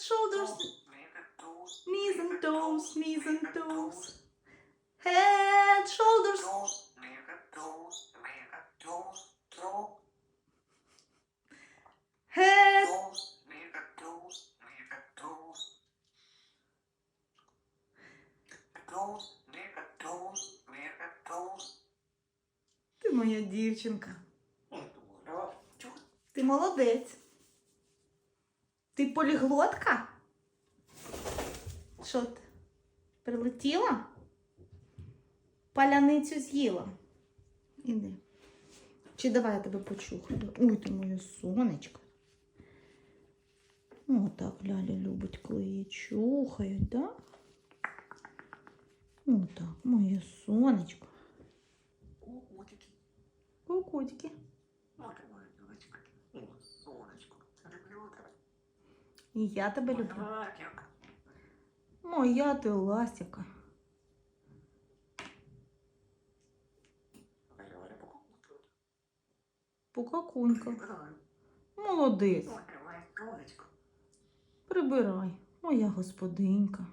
shoulders, knees and toes, knees and toes. Head, shoulders. Head. Ти моя дівчинка. Ти молодець. Ти поліглотка? Що ти? Прилетіла? Паляницю з'їла. Іди. Чи давай я тебе почухаю? Ой, ти моє сонечко. О, так Ляля любить, коли її чухають, так? О, так, моє сонечко. Кукутики. І я тебе люблю. Моя ти ластівка. Пукакунька. Молодець. Прибирай, моя господинька.